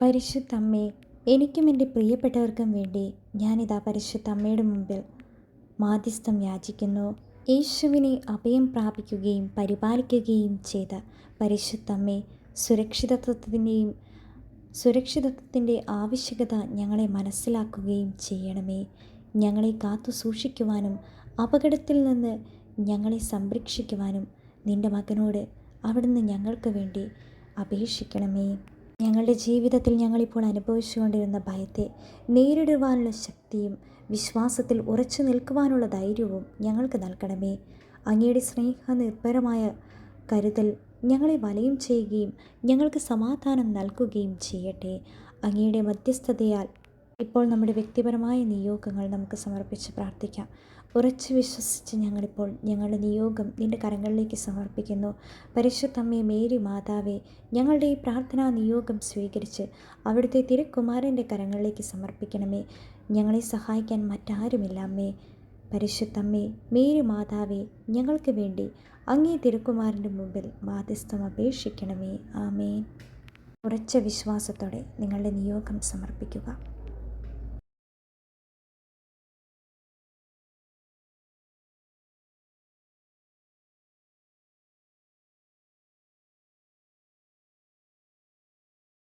പരിശുദ്ധ അമ്മേ എനിക്കും എന്റെ പ്രിയപ്പെട്ടവർക്കും വേണ്ടി ഞാനിതാ പരിശുദ്ധ അമ്മയുടെ മുമ്പിൽ മാധ്യസ്ഥം യാചിക്കുന്നു. യേശുവിനെ അഭയം പ്രാപിക്കുകയും പരിപാലിക്കുകയും ചെയ്ത പരിശുദ്ധ അമ്മേ സുരക്ഷിതത്വത്തിന്റെയും സുരക്ഷിതത്വത്തിന്റെ ആവശ്യകത ഞങ്ങളെ മനസ്സിലാക്കുകയും ചെയ്യണമേ. ഞങ്ങളെ കാത്തു സൂക്ഷിക്കുവാനും അപകടത്തിൽ നിന്ന് ഞങ്ങളെ സംരക്ഷിക്കുവാനും നിന്റെ മകനോട് അവിടുന്ന് ഞങ്ങൾക്ക് വേണ്ടി അപേക്ഷിക്കണമേ. ഞങ്ങളുടെ ജീവിതത്തിൽ ഞങ്ങളിപ്പോൾ അനുഭവിച്ചുകൊണ്ടിരുന്ന ഭയത്തെ നേരിടുവാനുള്ള ശക്തിയും വിശ്വാസത്തിൽ ഉറച്ചു നിൽക്കുവാനുള്ള ധൈര്യവും ഞങ്ങൾക്ക് നൽകണമേ. അങ്ങയുടെ സ്നേഹ നിർഭരമായ കരുതൽ ഞങ്ങളെ വലയം ചെയ്യുകയും ഞങ്ങൾക്ക് സമാധാനം നൽകുകയും ചെയ്യട്ടെ. അങ്ങയുടെ മധ്യസ്ഥതയാൽ ഇപ്പോൾ നമ്മുടെ വ്യക്തിപരമായ നിയോഗങ്ങൾ നമുക്ക് സമർപ്പിച്ച് പ്രാർത്ഥിക്കാം. ഉറച്ചു വിശ്വസിച്ച് ഞങ്ങളിപ്പോൾ ഞങ്ങളുടെ നിയോഗം നിന്റെ കരങ്ങളിലേക്ക് സമർപ്പിക്കുന്നു. പരിശുദ്ധമ്മേ മേരി മാതാവേ ഞങ്ങളുടെ ഈ പ്രാർത്ഥനാ നിയോഗം സ്വീകരിച്ച് അവിടുത്തെ തിരുക്കുമാരന്റെ കരങ്ങളിലേക്ക് സമർപ്പിക്കണമേ. ഞങ്ങളെ സഹായിക്കാൻ മറ്റാരുമില്ല അമ്മേ. പരിശുദ്ധമ്മേ മേരി മാതാവേ ഞങ്ങൾക്ക് വേണ്ടി അങ്ങേ തിരുക്കുമാരന്റെ മുമ്പിൽ മാധ്യസ്ഥം അപേക്ഷിക്കണമേ. ആമേൻ. ഉറച്ച വിശ്വാസത്തോടെ നിങ്ങളുടെ നിയോഗം സമർപ്പിക്കുക.